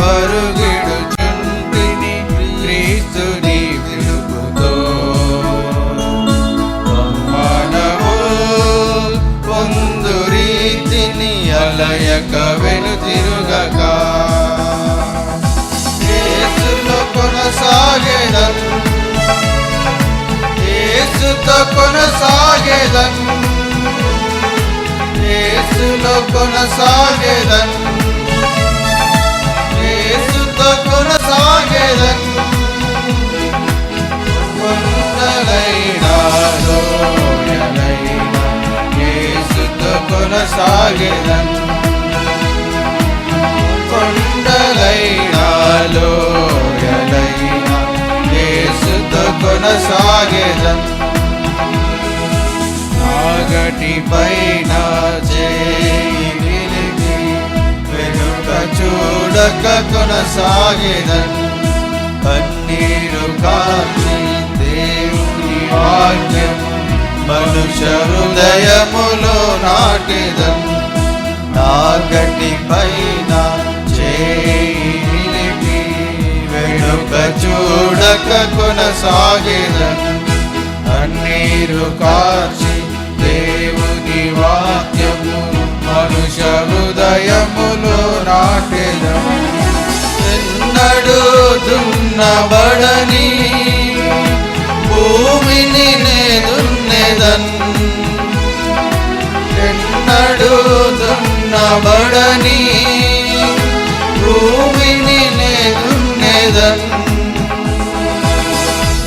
మరుగిడుచుంటిని క్రీస్తుని విలుపుతో మనము పొందు రీతిని అలయక వెనుతిరుగక ఏసులో కొనసాగేదన్. ఏసుతో కొనసాగేదన్. ఏసులో కొనసాగేదన్. కొనసాగేదన్ కొండలైనా లోయలైనా యేసుతో కొనసాగేదన్ నాగటి పైన చేయి వెనుక చూడక కొనసాగేదన్ కన్నీరు కాచి దేవుని వాక్యం మనుష్య హృదయములో నాటిదన్. నాగటి పైన చేయి వెనుక చూడక కొనసాగేదన్. అన్నీరు కాచి దేవుని వాక్యము మనుష్య హృదయములో నాటెదము ఎన్నడూ దున్నబడని భూమిని నేదున్నెదన్ భూమిని నేదున్నెదన్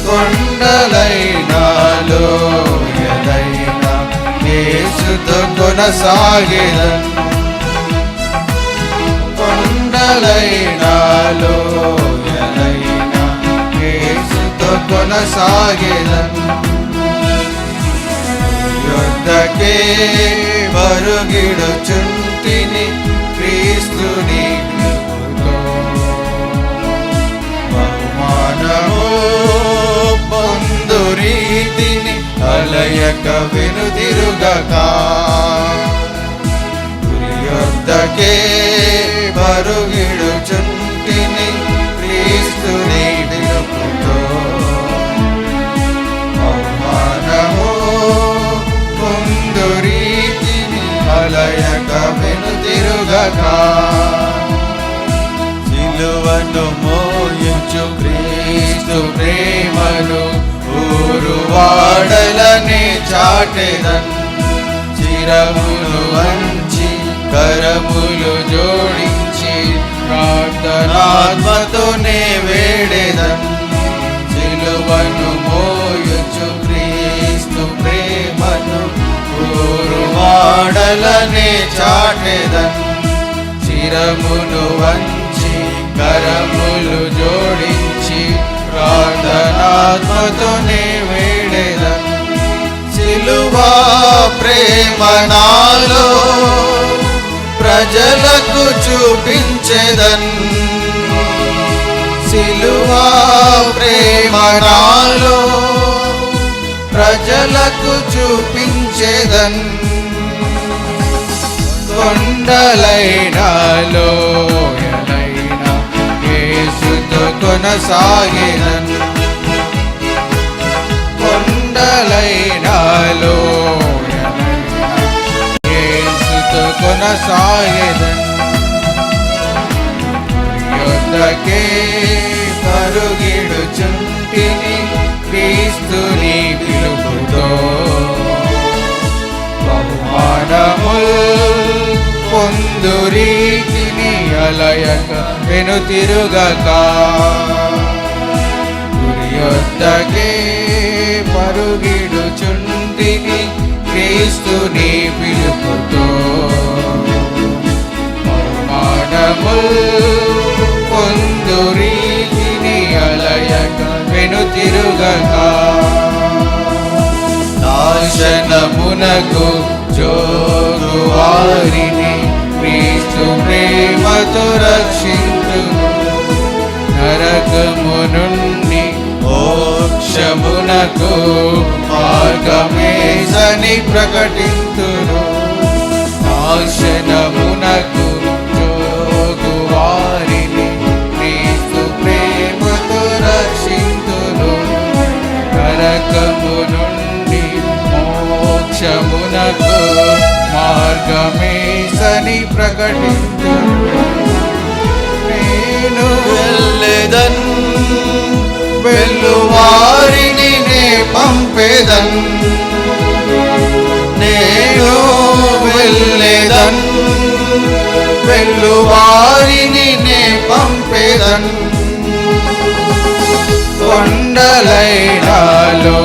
కొండలైనా లోయలైనా యేసుతో కొనసాగేదన్ కొండలైనా లోయలైనా యేసుతో కొనసాగేదన్ యుద్ధకే మరుగిడుచుంటిని క్రీస్తుని బహుమానము పొందు రీతిని అలయక వెనుదిరుగక. గురి సిలువను మోయించు. క్రీస్తు ప్రేమను ఊరు వాడలని చాటెదన్. చిరములు వంచి కరములు జోడించి ప్రార్థనాత్మతోనే వేడెదన్. సిలువను మోయుచు. క్రీస్తు ప్రేమను ఊరు వాడలని చాటెదన్. చిరములు వంచి ప్రేమనాలో ప్రజలకు చూపించెదన్. సిలువా ప్రేమనాలో ప్రజలకు చూపించెదన్. కొండలైనా లోయలైనా యేసుతో కొనసాగినన్ కొండలైనా యేసుతో కొనసాగినన్ యొద్దకే పరుగిడుచుంటిని క్రీస్తుని పిలుపుతో బహుమానముల్ పొందు రీతిని అలయక వెనుతిరుగక గురియొద్దకే పరుగిడుచుంటిని క్రీస్తుని పిలుపుతో బహుమానముల్ పొందు రీతిని అలయక వెనుతిరుగక. నాశనమునకు జోగు వారిని క్రీస్తు ప్రేమతో రక్షించు. నరకము నుండి మోక్షమునకు మార్గమేసని ప్రకటింతురు. నాశనమునకు ప్రకటించు నేను వెళ్ళేదన్ వెళ్ళువారిని నే పంపేదన్. నేను వెళ్ళేదన్ వెళ్ళువారిని నే పంపేదన్. కొండలైనాలో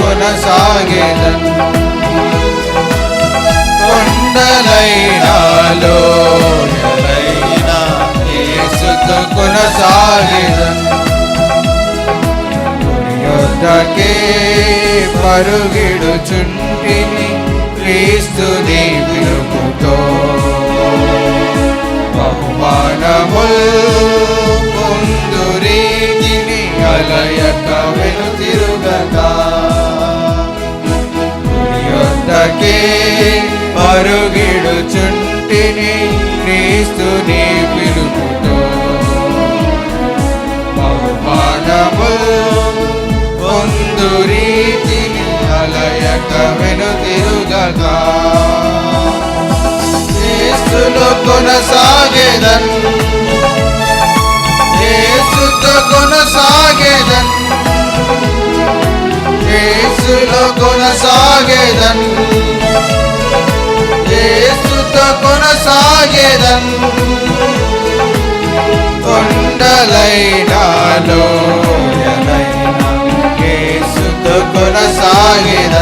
కొనసాగేదన్. యొద్దకే పరుగిడుచుంటిని క్రీస్తుని పిలుపుతో బహుమానముల్ పొందురీతిని అలయక వెనుతిరుగగా యొద్దకే పరుగిడుచుంటిని తిరగక వెను తిరుగగా ఏసులో కొనసాగేదన్ ఏసుతో కొనసాగేదన్ ఏసులో కొనసాగేదన్ ఏసుతో కొనసాగేదన్ కొండలైనాలో కొనసాగేదన్